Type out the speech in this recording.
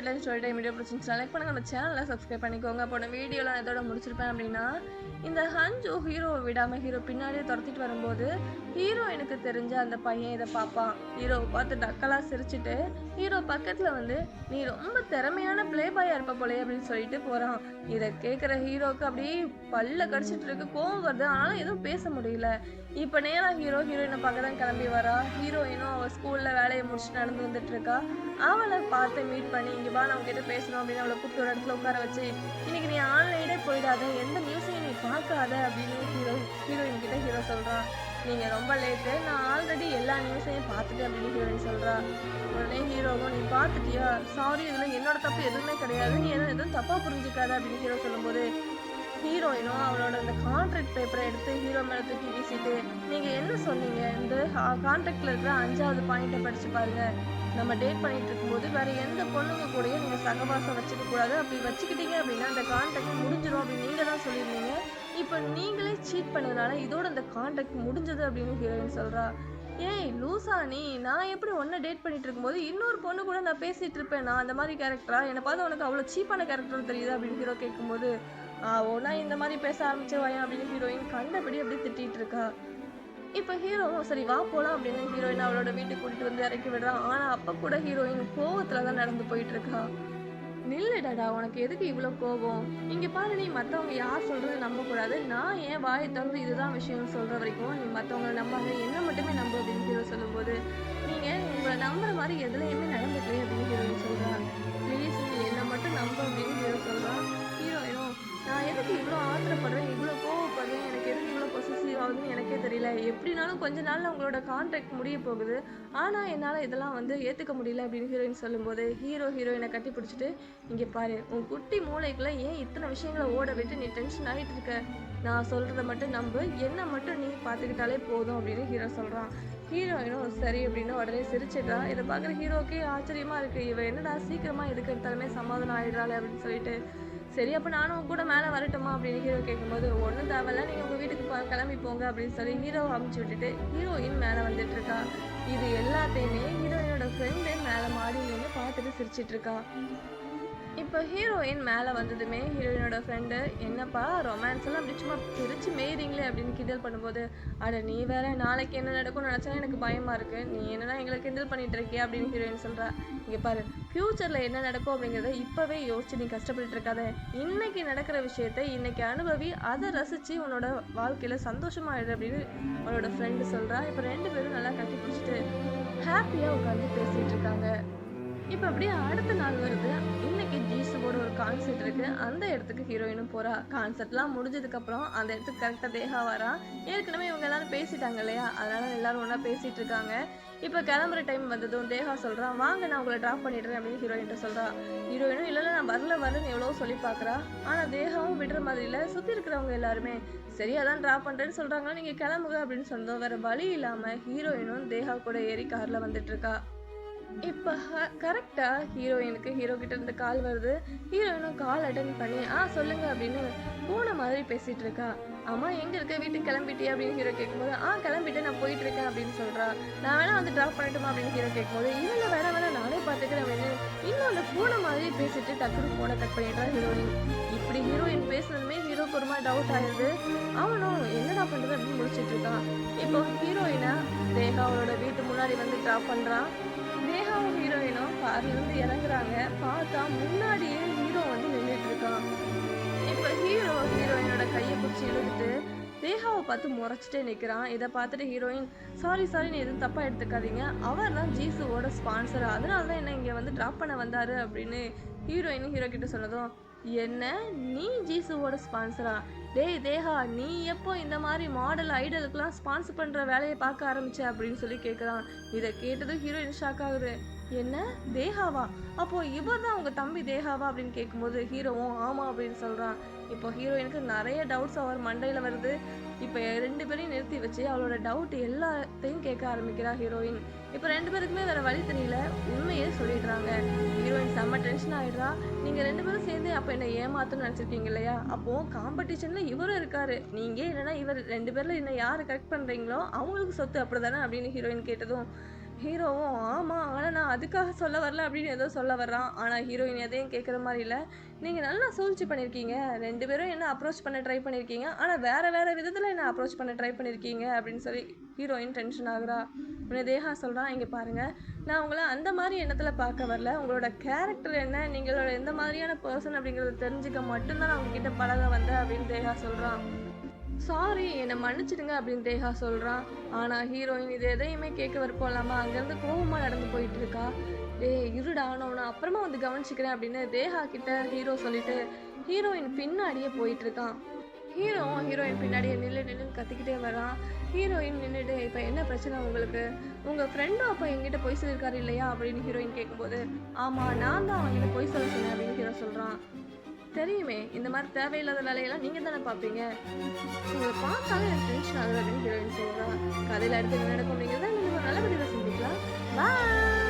Headline story time video பிடிச்சிருந்துச்சு like பண்ணுங்கள் நம்ம சேனலை சப்ஸ்கிரைப் பண்ணிக்கோங்க. போன வீடியோலாம் நான் இதோட முடிச்சிருப்பேன் அப்படின்னா இந்த ஹஞ்சு ஹீரோவை விடாமல் ஹீரோ பின்னாடியே துரத்திட்டு வரும்போது ஹீரோ எனக்கு தெரிஞ்ச அந்த பையன் இதை பார்ப்பான். ஹீரோவை பார்த்து டக்கலாக சிரிச்சுட்டு ஹீரோ பக்கத்தில் வந்து நீ ரொம்ப திறமையான ப்ளே பாயாக இருப்ப போலே அப்படின்னு சொல்லிட்டு போகிறான் இதை கேட்குற ஹீரோவுக்கு அப்படியே பல்ல கடிச்சிட்டு இருக்கு. கோவம் வருது. ஆனாலும் எதுவும் பேச முடியல. இப்போ நேராக ஹீரோ ஹீரோயினை பார்க்க தான் கிளம்பி வரா. ஹீரோயினும் அவள் ஸ்கூலில் வேலையை முடிச்சு நடந்து வந்துட்டு இருக்கா. அவளை பார்த்து மீட் பண்ணி இங்கே வா நான் கிட்ட பேசணும் அப்படின்னு அவளை கூப்பிட்டு ஒரு இடத்துல உட்கார வச்சு இன்னைக்கு நீ ஆன்லைனே போயிடாத எந்த நியூஸையும் நீ பார்க்காத அப்படின்னு ஹீரோ ஹீரோயின் கிட்ட ஹீரோ சொல்கிறான் நீங்கள் ரொம்ப லேட்டு நான் ஆல்ரெடி எல்லா நியூஸையும் பார்த்துட்டேன் அப்படின்னு ஹீரோயின் சொல்கிறா உடனே ஹீரோவும் நீ பார்த்துட்டியா? சாரி இதில் என்னோட தப்பு எதுவுமே கிடையாது. நீ எதுவும் எதுவும் தப்பாக புரிஞ்சுக்காத அப்படின்னு ஹீரோ சொல்லும்போது ஹீரோயினும் அவளோட அந்த கான்ட்ராக்ட் பேப்பரை எடுத்து ஹீரோ மேலே தூக்கி வீசிட்டு நீங்கள் என்ன சொன்னீங்க? இந்த கான்ட்ராக்டில் இருக்கிற அஞ்சாவது பாயிண்ட்டை படிச்சு பாருங்கள் நம்ம டேட் பண்ணிட்டு இருக்கும்போது வேற எந்த பொண்ணுங்க கூடயும் நீங்கள் சகவாசம் வச்சுக்க கூடாது அப்படி வச்சுக்கிட்டீங்க அப்படின்னா அந்த கான்டாக்ட் முடிஞ்சிடும் அப்படின்னு நீங்கள் தான் சொல்லியிருந்தீங்க. இப்போ நீங்களே சீட் பண்ணதுனால இதோட அந்த கான்டாக்ட் முடிஞ்சது அப்படின்னு ஹீரோயின் சொல்கிறா ஏய் லூசா நீ நான் எப்படி ஒன்றை டேட் பண்ணிட்டு இருக்கும்போது இன்னொரு பொண்ணு கூட நான் பேசிட்டு இருப்பேன். நான் அந்த மாதிரி கேரக்டரா என்னை பார்த்து உனக்கு அவ்வளோ சீப்பான கேரக்டர் தெரியுது அப்படின்னு ஹீரோ கேட்கும்போது ஆ நான் இந்த மாதிரி பேச ஆரம்பிச்சவாயா அப்படின்னு ஹீரோயின் கண்டபடி அப்படியே திட்டிகிட்டு இருக்கா. இப்போ ஹீரோவும் சரி வா போலாம் அப்படின்னு ஹீரோயின் அவளோட வீட்டுக்கு கூட்டிட்டு வந்து இறக்கி விடுறான் ஆனா அப்ப கூட ஹீரோயின் கோவத்தில் தான் நடந்து போயிட்டு இருக்கா. நில்லுடாடா உனக்கு எதுக்கு இவ்வளோ கோபம்? இங்கே பாரு நீ மற்றவங்க யார் சொல்கிறது நம்பக்கூடாது. நான் ஏன் வாயை திறந்து இதுதான் விஷயம்னு சொல்கிற வரைக்கும் நீ மற்றவங்களை நம்பாத என்ன மட்டுமே நம்பு அப்படின்னு ஹீரோ சொல்லும்போது நீங்கள் உங்களை நம்புற மாதிரி எதுலையுமே நடந்துக்கலையே அப்படின்னு ஹீரோயின் சொல்கிறான் ப்ளீஸ் நீ என்னை மட்டும் நம்ப அப்படின்னு ஹீரோ சொல்கிறான் ஹீரோயினும் நான் எதுக்கு இவ்வளோ ஆத்திரப்படுறேன்? இவ்வளோ எதுக்கு ஆகுதுன்னு எனக்கே தெரியல. எப்படினாலும் கொஞ்ச நாளில் உங்களோட கான்ட்ராக்ட் முடிய போகுது. ஆனால் என்னால் இதெல்லாம் வந்து ஏற்றுக்க முடியல அப்படின்னு ஹீரோயின் சொல்லும்போது ஹீரோ ஹீரோயினை கட்டி பிடிச்சிட்டு இங்கே பாரு உன் குட்டி மூளைக்குள்ள ஏன் இத்தனை விஷயங்களை ஓட விட்டு நீ டென்ஷன் ஆகிட்டு இருக்க? நான் சொல்கிறத மட்டும் நம்பு. என்ன மட்டும் நீ பார்த்துக்கிட்டாலே போதும் அப்படின்னு ஹீரோ சொல்கிறான் ஹீரோயினும் சரி அப்படின்னு உடனே சிரிச்சிட்டா இதை பார்க்குற ஹீரோக்கே ஆச்சரியமாக இருக்குது இவன் என்னடா சீக்கிரமாக எதுக்கு எடுத்தாலுமே சமாதானம் ஆயிடுறாளே அப்படின்னு சொல்லிட்டு சரி அப்போ நானும் உங்க கூட மேலே வரட்டுமா? அப்படின்னு ஹீரோ கேட்கும்போது ஒன்றும் தேவையில்ல. நீங்கள் உங்கள் வீட்டுக்கு கிளம்பி போங்க அப்படின்னு சொல்லி ஹீரோவை அமுச்சு விட்டுட்டு ஹீரோயின் மேலே வந்துட்டு இருக்கா. இது எல்லாத்தையுமே ஹீரோயினோட ஃப்ரெண்டு மேலே மாடியில் நின்று பார்த்துட்டு சிரிச்சிட்டு இருக்கா. இப்போ ஹீரோயின் மேலே வந்ததுமே ஹீரோயினோட ஃப்ரெண்டு என்னப்பா ரொமான்ஸ்லாம் அப்படி சும்மா பிரித்து மேயிறீங்களே அப்படின்னு கிண்டல் பண்ணும்போது அட நீ வேற நாளைக்கு என்ன நடக்கும்னு நினச்சா எனக்கு பயமாக இருக்கு. நீ என்னடா எங்களை கிண்டல் பண்ணிட்டு இருக்கியா அப்படின்னு ஹீரோயின் சொல்கிறா இங்கே பாரு ஃப்யூச்சரில் என்ன நடக்கும் அப்படிங்கிறத இப்போவே யோசிச்சு நீ கஷ்டப்பட்டு இருக்காத. இன்னைக்கு நடக்கிற விஷயத்த இன்னைக்கு அனுபவி அதை ரசித்து உன்னோட வாழ்க்கையில் சந்தோஷமாயிடு அப்படின்னு அவளோட ஃப்ரெண்டு சொல்கிறா இப்போ ரெண்டு பேரும் நல்லா கட்டி பிடிச்சிட்டு ஹாப்பியாக உட்காந்து பேசிகிட்டு இருக்காங்க. இப்போ அப்படியே அடுத்த நாள் வருது. இன்னைக்கு ஜீசுவோட ஒரு கான்செர்ட் இருக்கு. அந்த இடத்துக்கு ஹீரோயினும் போறா கான்செர்ட்லாம் முடிஞ்சதுக்கு அப்புறம் அந்த இடத்துக்கு கரெக்டாக தேகா வரா. ஏற்கனவே இவங்க எல்லாரும் பேசிட்டாங்க இல்லையா? அதனால எல்லாரும் ஒன்றா பேசிட்டு இருக்காங்க. இப்போ கிளம்புற டைம் வந்ததும் தேகா சொல்கிறான் வாங்க நான் உங்களை ட்ராப் பண்ணிடுறேன் அப்படின்னு ஹீரோயின்ட்ட சொல்கிறான் ஹீரோயினும் இல்லை நான் வரல வரலன்னு எவ்வளோ சொல்லி பார்க்குறா ஆனால் தேகாவும் விடுற மாதிரி இல்லை. சுற்றி இருக்கிறவங்க எல்லாருமே சரி அதான் ட்ராப் பண்ணுறேன்னு சொல்கிறாங்க நீங்கள் கிளம்புங்க அப்படின்னு சொன்னதும் வேறு வழி இல்லாமல் ஹீரோயினும் தேகா கூட ஏறி காரில் வந்துட்டு இருக்கா. இப்போ கரெக்டாக ஹீரோயினுக்கு ஹீரோ கிட்ட இருந்து கால் வருது. ஹீரோயினும் கால் அட்டன் பண்ணி ஆ சொல்லுங்க அப்படின்னு பூனை மாதிரி பேசிட்டு இருக்கா. அம்மா எங்க இருக்க? வீட்டுக்கு கிளம்பிட்டியா? அப்படின்னு ஹீரோ கேட்கும்போது ஆ கிளம்பிட்டு நான் போயிட்டு இருக்கேன் அப்படின்னு சொல்றா. நான் வேணா வந்து ட்ராப் பண்ணட்டுமா? அப்படின்னு ஹீரோ கேட்கும்போது இல்ல வேற வேணா நானே பார்த்துக்கிறேன் அப்படின்னு இன்னும் அந்த பூனை மாதிரி பேசிட்டு டக்குனு போனை கட் பண்ணிட்டா ஹீரோயின். இப்படி ஹீரோயின் பேசுனதுமே ஹீரோக்கு ஒரு மாதிரி டவுட் ஆயிடுது. அவனும் என்னடா பண்றது? அப்படின்னு முடிச்சிட்டு இருக்கான். இப்போ ஹீரோயினை தேகா அவளோட வீட்டு முன்னாடி வந்து ட்ராப் பண்றான் ஹீரோவும் ஹீரோயினும் கார்லேருந்து இறங்குறாங்க. பார்த்தா முன்னாடியே ஹீரோ வந்து நின்றுட்டு இருக்கான். இப்போ ஹீரோ ஹீரோயினோட கையை பிடிச்சி இழுத்துட்டு தேகாவை பார்த்து முறைச்சிட்டே நிற்கிறான் இதை பார்த்துட்டு ஹீரோயின் சாரி சாரி நீ எதுவும் தப்பாக எடுத்துக்காதீங்க. அவர் தான் ஜீசுவோட ஸ்பான்சர் அதனால தான் என்ன இங்கே வந்து ட்ராப் பண்ண வந்தார் அப்படின்னு ஹீரோயின் ஹீரோ கிட்ட சொன்னதும் என்ன? நீ ஜீசுவோட ஸ்பான்சரா டேய் தேஹா நீ எப்போ இந்த மாதிரி மாடல் ஐடலுக்குலாம் ஸ்பான்சர் பண்ணுற வேலையை பார்க்க ஆரம்பிச்ச அப்படின்னு சொல்லி கேட்குறான் இதை கேட்டதும் ஹீரோயின் ஷாக் ஆகுது. என்ன? தேஹாவா அப்போ இவர் தான் உங்க தம்பி தேஹாவா அப்படின்னு கேட்கும்போது ஹீரோவும் ஆமா அப்படின்னு சொல்றான். இப்போ ஹீரோயினுக்கு நிறைய டவுட்ஸ் அவர் மண்டையில வருது. இப்போ ரெண்டு பேரையும் நிறுத்தி வச்சு அவளோட டவுட் எல்லாத்தையும் கேட்க ஆரம்பிக்கிறா ஹீரோயின். இப்போ ரெண்டு பேருக்குமே வேற வழி தெரியல. உண்மையே சொல்லிடுறாங்க. ஹீரோயின் செம்ம டென்ஷன் ஆயிடுறா. நீங்க ரெண்டு பேரும் சேர்ந்து அப்போ என்ன ஏமாத்தணும்னு நினச்சிருக்கீங்க இல்லையா? அப்போ காம்படிஷன்ல இவரும் இருக்காரு. நீங்க என்னன்னா இவர் ரெண்டு பேர்ல என்ன யார் கரெக்ட் பண்றீங்களோ அவங்களுக்கு சொத்து அப்படிதானே அப்படின்னு ஹீரோயின் கேட்டதும். ஹீரோவும் ஆமாம் ஆனால் நான் அதுக்காக சொல்ல வரல அப்படின்னு ஏதோ சொல்ல வர்றான். ஆனால் ஹீரோயின் எதையும் கேட்குற மாதிரி இல்லை. நீங்கள் நல்லா சூழ்ச்சி பண்ணியிருக்கீங்க ரெண்டு பேரும் என்ன அப்ரோச் பண்ண ட்ரை பண்ணியிருக்கீங்க ஆனால் வேறு வேறு விதத்தில் என்ன அப்ரோச் பண்ண ட்ரை பண்ணியிருக்கீங்க அப்படின்னு சொல்லி ஹீரோயின் டென்ஷன் ஆகுறா. உன்னை தேகா சொல்கிறான் இங்கே பாருங்கள் நான் உங்களை அந்த மாதிரி எண்ணத்தில் பார்க்க வரல. உங்களோட கேரக்டர் என்ன? நீங்களோட எந்த மாதிரியான பர்சன் அப்படிங்கிறத தெரிஞ்சுக்க மட்டும்தான் நான் உங்ககிட்ட பழக வந்தேன் அப்படின்னு தேகா சொல்கிறான் சாரி என்னை மன்னிச்சிடுங்க அப்படின்னு ரேகா சொல்கிறான் ஆனால் ஹீரோயின் இது எதையுமே கேட்க வரப்போலாமா இல்லாமல் அங்கேருந்து கோபமாக நடந்து போயிட்டு இருக்கா ஏ இருடா நான் அப்புறமா வந்து கவனிச்சுக்கிறேன் அப்படின்னு ரேகா கிட்ட ஹீரோ சொல்லிட்டு ஹீரோயின் பின்னாடியே போயிட்டு இருக்கான் ஹீரோ ஹீரோயின் பின்னாடியே நில்லு நில்லுன்னு கத்திக்கிட்டே வரான் ஹீரோயின் நின்றுட்டு இப்போ என்ன பிரச்சனை உங்களுக்கு? உங்கள் ஃப்ரெண்டும் அப்போ எங்கிட்ட பொய் சொல்லியிருக்காரு இல்லையா? அப்படின்னு ஹீரோயின் கேட்கும்போது ஆமாம் நான் தான் அவங்ககிட்ட பொய் சொல்ல சொன்னேன் அப்படின்னு ஹீரோ சொல்கிறான் தெரியுமே இந்த மாதிரி தேவையில்லாத வேலையெல்லாம் நீங்கள் தானே பார்ப்பீங்க. உங்களை பார்த்தாலும் எனக்கு டென்ஷன் ஆகுது அப்படின்னு ஹீரோயின் சொல்கிறான் கதையில் அடுத்து என்ன நடக்கும் அப்படிங்கிறத நம்ம நல்ல பதிவாக சந்திக்கலாம் பாய்